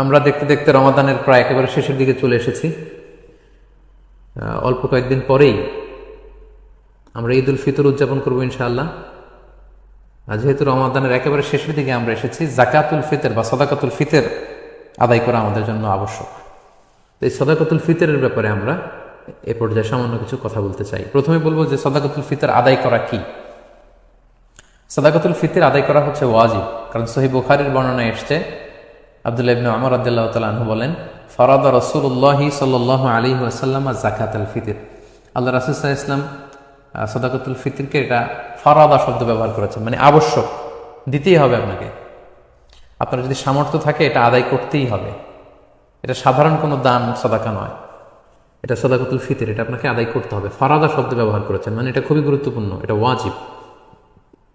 আমরা দেখতে দেখতে রমাদানের প্রায় একেবারে শেষের দিকে চলে এসেছি। অল্প কয়েকদিন পরেই আমরা ঈদ উল ফিতর উদযাপন করব ইনশাআল্লাহ। আর যেহেতু রমাদানের একেবারে শেষের দিকে আমরা এসেছি, জাকাতুল ফিতর বা সদাকাতুল ফিতের আদায় করা আমাদের জন্য আবশ্যক। তো এই সদাকাতুল ফিতরের ব্যাপারে আমরা এ পর্যায়ে সামান্য কিছু কথা বলতে চাই। প্রথমে বলব যে সদাকাতুল ফিতর আদায় করা কি? সাদাকাতুল ফিতর আদায় করা হচ্ছে ওয়াজিব, কারণ সহি বুখারির বর্ণনা এসছে আব্দুল্লাহ ইবনে আমর আদাল্লাহ তালু বলেন, ফরাদ রসুল্লাহ সাল্লাহ আলী ওয়াসাল্লাম জাকাত আল ফিতির। আল্লাহ রাসুসাহ ইসলাম সদাকাতুল ফিতিরকে এটা ফরাদা শব্দ ব্যবহার করেছেন মানে আবশ্যক, দিতেই হবে আপনাকে। আপনার যদি সামর্থ্য থাকে, এটা আদায় করতেই হবে। এটা সাধারণ কোনো দান, সদাকা নয়। এটা সদাকতুল ফিতির, এটা আপনাকে আদায় করতে হবে। ফরাদা শব্দ ব্যবহার করেছেন মানে এটা খুবই গুরুত্বপূর্ণ, এটা ওয়াজিব।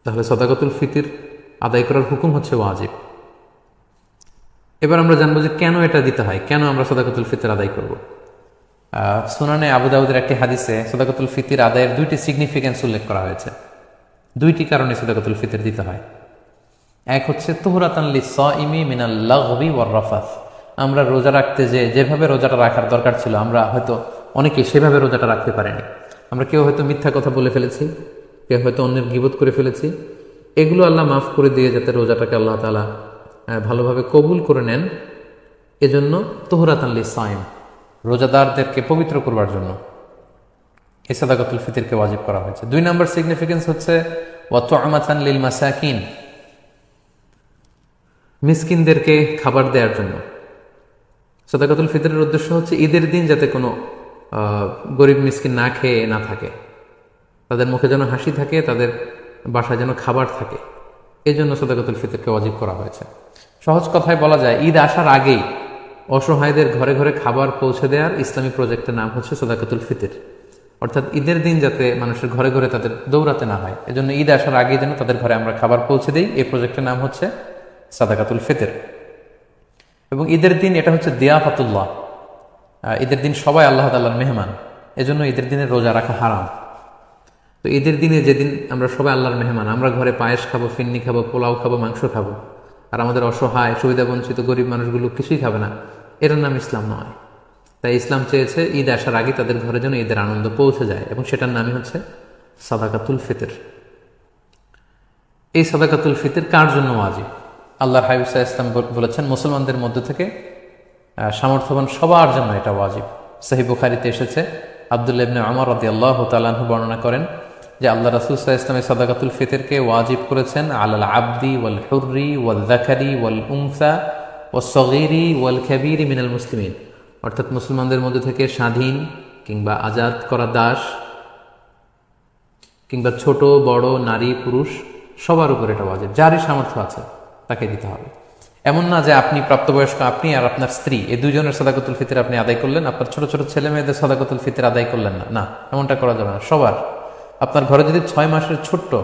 তাহলে সদাকতুল ফিতির আদায় করার হুকুম হচ্ছে ওয়াজিব। এবার আমরা জানব যে কেন এটা দিতে হয়, কেন আমরা সদাকতুল ফিতর আদায় করব। সুনানে আবু দাউদের একটি হাদিসে সদাকতুল ফিতির আদায়ের দুইটি সিগনিফিকেন্স উল্লেখ করা হয়েছে। দুইটি কারণে সদাকাতুল ফিতর দিতে হয়। এক হচ্ছে, তোহরাতান লিসাইমি মিনাল লাগবি রাফাত আমরা রোজা রাখতে যে, যেভাবে রোজাটা রাখার দরকার ছিল, আমরা হয়তো অনেকে সেভাবে রোজাটা রাখতে পারিনি। আমরা কেউ হয়তো মিথ্যা কথা বলে ফেলেছি, কেউ হয়তো অন্যের গিবোধ করে ফেলেছি। এগুলো আল্লাহ মাফ করে দিয়ে যাতে রোজাটাকে আল্লাহ তালা ভালোভাবে কবুল করে নেন এজন্য তোহরাতান লিসাইম রোজাদারদেরকে পবিত্র করবার জন্য। এই সাদাকাতুল ফিতিরকে ওয়াজিব করা হয়েছে। দুই নম্বর সিগনিফিকেন্স হচ্ছে লিল মাসাকিন, মিসকিনদেরকে খাবার দেওয়ার জন্য। সদাকাতুল ফিতরের উদ্দেশ্য হচ্ছে ঈদের দিন যাতে কোনো গরিব মিসকিন না খেয়ে না থাকে। তাদের মুখে যেন হাসি থাকে, তাদের বাসায় যেন খাবার থাকে। এই জন্য সদাকাতুল ফিতরকে অজীব করা হয়েছে। সহজ কথায় বলা যায়, ঈদ আসার আগেই অসহায়দের ঘরে ঘরে খাবার পৌঁছে দেওয়ার ইসলামী প্রজেক্টের নাম হচ্ছে সদাকতুল ফিতর। অর্থাৎ ঈদের দিন যাতে মানুষের ঘরে ঘরে তাদের দৌড়াতে না হয়, এজন্য ঈদ আসার আগেই যেন তাদের ঘরে আমরা খাবার পৌঁছে দিই, এই প্রজেক্টের নাম হচ্ছে সাদাকাতুল ফিতর। এবং ঈদের দিন এটা হচ্ছে দিয়াফাতুল্লাহ। ঈদের দিন সবাই আল্লাহ তাল্লাহর মেহমান, এজন্য ঈদের দিনে রোজা রাখা হারাম। তো ঈদের দিনে যেদিন আমরা সবাই আল্লাহর মেহমান, আমরা ঘরে পায়েস খাব, ফিন্নি খাব, পোলাও খাব, মাংস খাব। আর আমাদের অসহায় সুবিধা বঞ্চিত গরিব মানুষগুলো কিছুই খাবে না। এর নাম ইসলাম নয়। তাই ইসলাম চেয়েছে ঈদ আসার আগে তাদের ঘরে যেন ঈদের আনন্দ পৌঁছে যায় এবং সেটার নামই হচ্ছে সাদাকাতুল ফিতর। এই সাদাকাতুল ফিতর কার জন্য ওয়াজিব? আল্লাহ হাবিবসা ইসলাম বলেছেন, মুসলমানদের মধ্যে থেকে সামর্থ্যবান সবার জন্য এটা ওয়াজিব। সাহিব বুখারিতে এসেছে, আবদুল্লাহ ইবনে আমর রদি আল্লাহ তালাহু বর্ণনা করেন যে আল্লাহ রাসুলসাহ ইসলামের সাদাকাতুল ফিতরকে ওয়াজিব করেছেন আল্লাহ আব্দি ওয়াল হুর্রি ওয়াল জাকারি ওয়াল উমসা ও সগিরি ওয়াল খাবিরি মিনাল মুসলিমিন। অর্থাৎ মুসলমানদের মধ্যে থেকে স্বাধীন কিংবা আজাদ করা দাস কিংবা ছোট, বড়, নারী, পুরুষ, সবার উপর এটা ওয়াজিব। যারই সামর্থ্য আছে, তাকে দিতে হবে। এমন না যে আপনি প্রাপ্তবয়স্ক, আপনি আর আপনার স্ত্রী, এই দুজনের সদাকতুল ফিতর আপনি আদায় করলেন, আপনার ছোট ছোট ছেলে মেয়েদের সদাকতুল ফিতর আদায় করলেন না। না, এমনটা করা যাবে না, সবার। আপনার ঘরে যদি ছয় মাসের ছোট্ট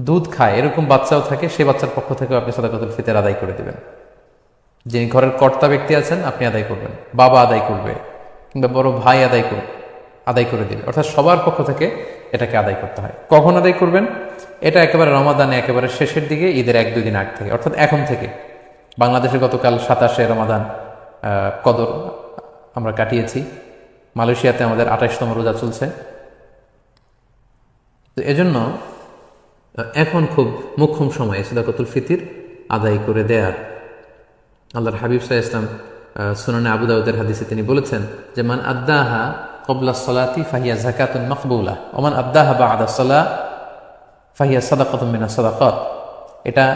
দুধ খায়, এরকম বাচ্চাও থাকে, সেই বাচ্চার পক্ষ থেকেও আপনি সদাকতুল ফিতর আদায় করে দেবেন। যিনি ঘরের কর্তা ব্যক্তি আছেন, আপনি আদায় করবেন। বাবা আদায় করবে, কিংবা বড় ভাই আদায় করবে আদায় করে দিবে। অর্থাৎ সবার পক্ষ থেকে এটাকে আদায় করতে হয়। কখন আদায় করবেন? এটা একেবারে রমাদানে, একেবারে শেষের দিকে, ঈদের এক, দুই দিন আগ থেকে। অর্থাৎ এখন থেকে। বাংলাদেশে গতকাল সাতাশে রমাদান কদর আমরা কাটিয়েছি। মালয়েশিয়াতে আমাদের আঠাশতম রোজা চলছে। তো এজন্য এখন খুব মুখ্যম সময় সিদাকতুল ফিতির আদায় করে দেয়ার। আল্লাহর হাবিব সাহা ইসলাম সুনানে আবু হাদিসে তিনি বলেছেন যে, মান আদাহা কবলা সলাতি ফাহিয়া জাকাতুন মকবুলা ওমান আদাহা বা আদা সলা ফাহিয়া সাদাকাতুন মিনা সাদাকাত। এটা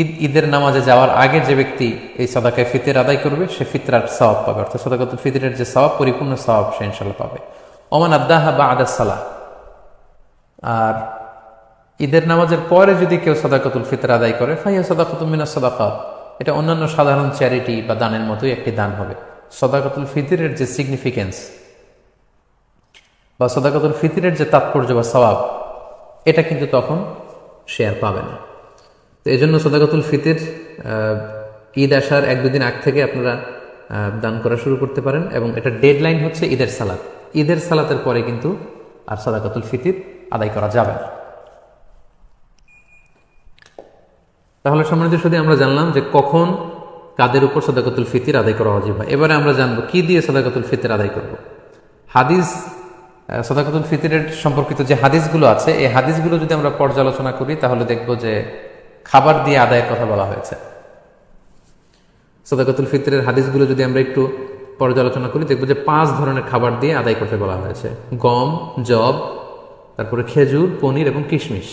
ঈদ, ঈদের নামাজে যাওয়ার আগে যে ব্যক্তি এই সাদাকায় ফিতের আদায় করবে, সে ফিতরার সওয়াব পাবে। অর্থাৎ সাদাকাতুল ফিতরের যে সওয়াব, পরিপূর্ণ সওয়াব সে ইনশাল্লাহ পাবে। ওমান আদাহা বা আদা সালা আর ঈদের নামাজের পরে যদি কেউ সদাকতুল ফিতর আদায় করে ফাইয়া সদাকতুল মিনা সদাকাত। এটা অন্যান্য সাধারণ চ্যারিটি বা দানের মতোই একটি দান হবে। সদাকতুল ফিতরের যে সিগনিফিকেন্স বা সদাকতুল ফিতরের যে তাৎপর্য বা সওয়াব, এটা কিন্তু তখন আর পাবে না। তো এই জন্য সদাকতুল ফিতির ঈদ আসার এক দুদিন আগ থেকে আপনারা দান করা শুরু করতে পারেন এবং এটা ডেডলাইন হচ্ছে ঈদের সালাত। ঈদের সালাতের পরে কিন্তু আর সাদাকাতুল ফিতির আদায় করা যাবে না। তাহলে সম্মানিত শুধু আমরা জানলাম যে কখন কাদের উপর সদাকতুল ফিতির আদায় করা হয়। এবারে আমরা জানব কি দিয়ে সদাকতুল ফিতির আদায় করব। হাদিস সদাকতুল ফিতিরের সম্পর্কিত যে হাদিসগুলো আছে, এই হাদিসগুলো যদি আমরা পর্যালোচনা করি, তাহলে দেখব যে খাবার দিয়ে আদায়ের কথা বলা হয়েছে। সদাকতুল ফিতরের হাদিসগুলো যদি আমরা একটু পর্যালোচনা করি, দেখব যে পাঁচ ধরনের খাবার দিয়ে আদায় করতে বলা হয়েছে। গম জব তারপরে খেজুর, পনির এবং কিশমিশ।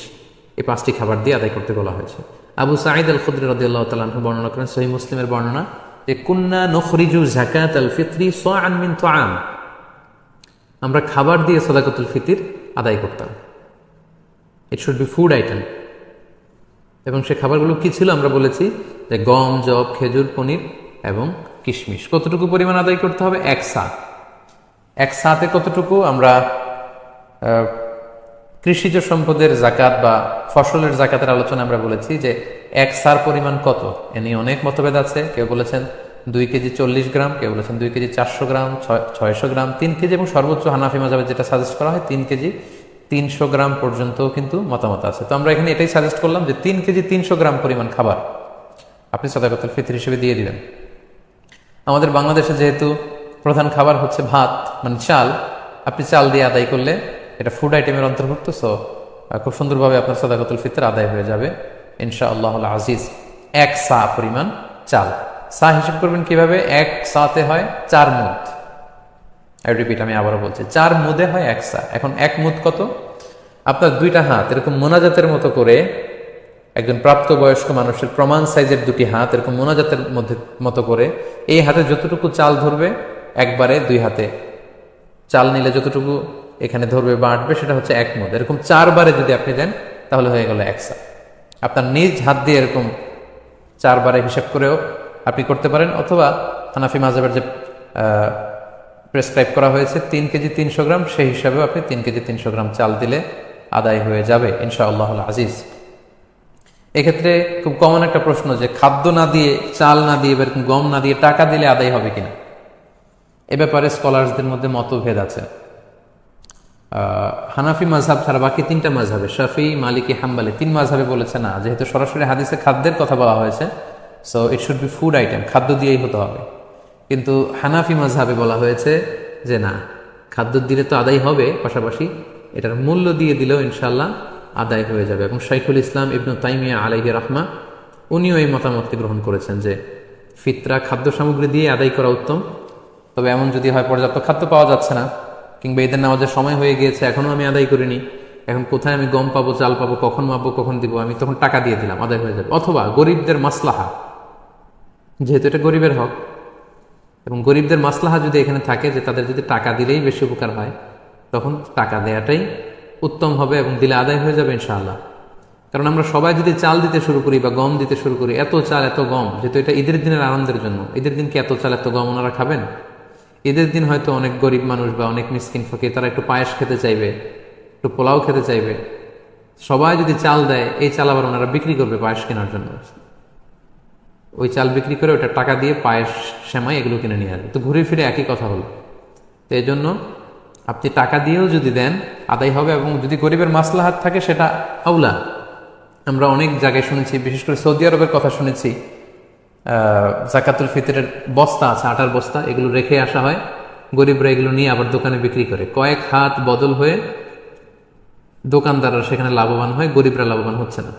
এই পাঁচটি খাবার দিয়ে আদায় করতে বলা হয়েছে। আবু সাঈদ আল খুদ্রি রদি আল্লাহ তালাহ বর্ণনা করেন সহি মুসলিমের বর্ণনা যে, কুন্না নখরিজু জাকাত আল ফিতরি সোয়ান মিন তোয়াম আমরা খাবার দিয়ে সদাকতুল ফিতির আদায় করতাম। It should be food item এবং সে খাবারগুলো কি ছিল আমরা বলেছি যে, গম জব খেজুর, পনির এবং কিশমিশ। কতটুকু পরিমাণ আদায় করতে হবে? এক সা এক সাতে কতটুকু? আমরা কৃষিজ সম্পদের জাকাত বা ফসলের জাকাতের আলোচনা আমরা বলেছি যে এক সার পরিমাণ কত? এ নিয়ে অনেক মতভেদ আছে। কেউ বলেছেন দুই কেজি চল্লিশ গ্রাম, কেউ বলেছেন দুই কেজি চারশো গ্রাম ছয়শো গ্রাম, তিন কেজি এবং সর্বোচ্চ হানাফি মাজাবে যেটা সাজেস্ট করা হয়, তিন কেজি তিনশো গ্রাম পর্যন্ত কিন্তু মতামত আছে। তো আমরা এখানে এটাই সাজেস্ট করলাম যে তিন কেজি তিনশো গ্রাম পরিমাণ খাবার আপনি সদাকতুল ফিতর হিসেবে দিয়ে দিবেন। আমাদের বাংলাদেশে যেহেতু প্রধান খাবার হচ্ছে ভাত মানে চাল, আপনি চাল দিয়ে আদায় করলে এটা ফুড আইটেমের অন্তর্ভুক্ত সো খুব সুন্দরভাবে আপনার সদাকতুল ফিতর আদায় হয়ে যাবে। ইনশা আল্লাহ আজিজ, এক সা পরিমাণ চাল। সা হিসেব করবেন কীভাবে? এক সাতে হয় চার মুদ। আই রিপিট আমি আবারও বলছি, চার মুদে হয় এক সা এখন এক মুদ কত? আপনার দুইটা হাত, এরকম মোনাজাতের মতো করে একজন প্রাপ্তবয়স্ক মানুষের প্রমাণ সাইজের দুটি হাত, এরকম মোনাজাতের মধ্যে, মতো করে এই হাতে যতটুকু চাল ধরবে, একবারে দুই হাতে। চাল নিলে যতটুকু এখানে ধরবে বা আটবে, সেটা হচ্ছে এক মুদ। এরকম চারবারে যদি আপনি দেন, তাহলে হয়ে গেল একসা আপনার নিজ হাত দিয়ে এরকম চারবারে হিসাব করেও আপনি করতে পারেন, অথবা হানাফি মাজাবের যে প্রেসক্রাইব করা হয়েছে, তিন কেজি তিনশো গ্রাম, সেই হিসাবেও আপনি তিন কেজি তিনশো গ্রাম চাল দিলে আদায় হয়ে যাবে ইনশা আল্লাহ আজিজ। এক্ষেত্রে খুব কমন একটা প্রশ্ন যে, খাদ্য না দিয়ে, চাল না দিয়ে এরকম গম না দিয়ে টাকা দিলে আদায় হবে কিনা? এ ব্যাপারে স্কলার্সদের মধ্যে মতভেদ আছে। হানাফি মাঝহাব ছাড়া বাকি তিনটা মাঝহাবে শাফি, মালিকি, হাম্বালি, তিন মাঝহাবে বলেছে না, যেহেতু সরাসরি হাদিসে খাদ্যের কথা বলা হয়েছে so it should be food item খাদ্য দিয়েই হতে হবে। কিন্তু হানাফি মাঝহাবে বলা হয়েছে যে না, খাদ্য দিলে তো আদায় হবে, পাশাপাশি এটার মূল্য দিয়ে দিলেও ইনশাল্লাহ আদায় হয়ে যাবে। এবং শাইখুল ইসলাম ইবনু তাইমিয়া আলাইহি রহমা, উনিও এই মতামতকে গ্রহণ করেছেন যে, ফিতরা খাদ্য সামগ্রী দিয়ে আদায় করা উত্তম, তবে এমন যদি হয় পর্যাপ্ত খাদ্য পাওয়া যাচ্ছে না। কিংবা ঈদের নামাজের সময় হয়ে গিয়েছে, এখনও আমি আদায় করিনি। এখন কোথায় আমি গম পাবো, চাল পাবো, কখন মাপবো, কখন দিব, আমি তখন টাকা দিয়ে দিলাম, আদায় হয়ে যাবে। অথবা গরিবদের মাসলাহা, যেহেতু এটা গরিবের হক, এবং গরিবদের মাসলাহা যদি এখানে থাকে যে তাদের যদি টাকা দিলেই বেশি উপকার হয়, তখন টাকা দেয়াটাই উত্তম হবে এবং দিলে আদায় হয়ে যাবে ইনশাআল্লাহ। কারণ আমরা সবাই যদি চাল দিতে শুরু করি বা গম দিতে শুরু করি, এত চাল, এত গম, যেহেতু এটা ঈদের দিনের আনন্দের জন্য, ঈদের দিন কি এত চাল, এত গম ওনারা খাবেন? ঈদের দিন হয়তো অনেক গরিব মানুষ বা অনেক মিসকিন ফকির, তারা একটু পায়েস খেতে চাইবে, একটু পোলাও খেতে চাইবে। সবাই যদি চাল দেয়, এই চাল আবার ওনারা বিক্রি করবে পায়েস কেনার জন্য। ওই চাল বিক্রি করে ওটা টাকা দিয়ে পায়েস সেমাই এগুলো কিনে নিয়ে আসবে। তো ঘুরে ফিরে একই কথা হলো। তো এই জন্য আপনি টাকা দিয়েও যদি দেন, আদায় হবে এবং যদি গরিবের মাসলাহাত থাকে, সেটা আউলা আমরা অনেক জায়গায় শুনেছি, বিশেষ করে সৌদি আরবের কথা শুনেছি জাকাতুল ফিতরের বস্তা আছে, আটার বস্তা, এগুলো রেখে আসা হয়। গরিবরা এগুলো নিয়ে আবার দোকানে বিক্রি করে। কয়েক হাত বদল হয়ে দোকানদাররা সেখানে লাভবান হয়, গরিবরা লাভবান হচ্ছে না।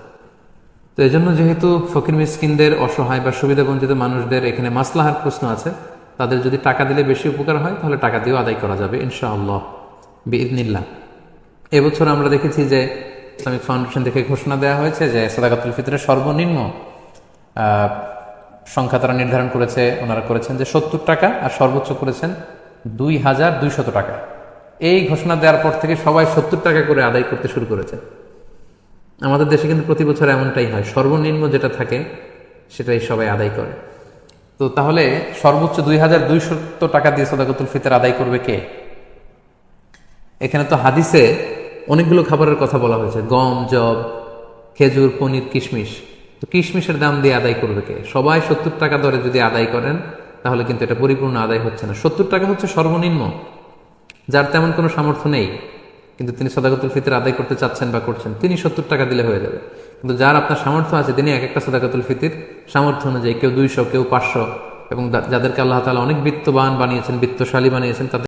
তো এই জন্য যেহেতু ফকির মিসকিনদের অসহায় বা সুবিধা বঞ্চিত মানুষদের এখানে মাসলাহার প্রশ্ন আছে, তাদের যদি টাকা দিলে বেশি উপকার হয়, তাহলে টাকা দিয়েও আদায় করা যাবে, ইনশাআল্লাহ বিদিনিল্লাহ এবছর আমরা দেখেছি যে ইসলামিক ফাউন্ডেশন থেকে ঘোষণা দেওয়া হয়েছে যে সাদাকাতুল ফিতরের সর্বনিম্ন সংখ্যা তারা নির্ধারণ করেছে, ওনারা করেছেন যে সত্তর টাকা আর সর্বোচ্চ করেছেন দুই হাজার দুইশত টাকা। এই ঘোষণা দেওয়ার পর থেকে সবাই সত্তর টাকা করে আদায় করতে শুরু করেছে। আমাদের দেশে কিন্তু প্রতি বছর এমনটাই হয়, সর্বনিম্ন যেটা থাকে সেটাই সবাই আদায় করে। তো তাহলে সর্বোচ্চ দুই হাজার দুইশত টাকা দিয়ে সদাকতুল ফিতর আদায় করবে কে? এখানে তো হাদিসে অনেকগুলো খাবারের কথা বলা হয়েছে, গম জব খেজুর, পনির, কিশমিশ। তো কিশমিশের দাম দিয়ে আদায় করবে কে? সবাই সত্তর টাকা দরে যদি আদায় করেন, তাহলে কিন্তু এটা পরিপূর্ণ আদায় হচ্ছে না। সত্তর টাকা হচ্ছে সর্বনিম্ন, যার তেমন কোনো সামর্থ্য নেই। কিন্তু তিনি সদাগতুল ফিতর আদায় করতে চাচ্ছেন বা করছেন, তিনি সত্তর টাকা দিলে হয়ে যাবে। কিন্তু যার আপনার সামর্থ্য আছে, তিনি এক একটা সদাকাতুল ফিতির সামর্থ্য অনুযায়ী কেউ দুইশো, কেউ পাঁচশো এবং যাদেরকে আল্লাহ তালা অনেক বিত্তবান বানিয়েছেন, বিত্তশালী বানিয়েছেন, তাদের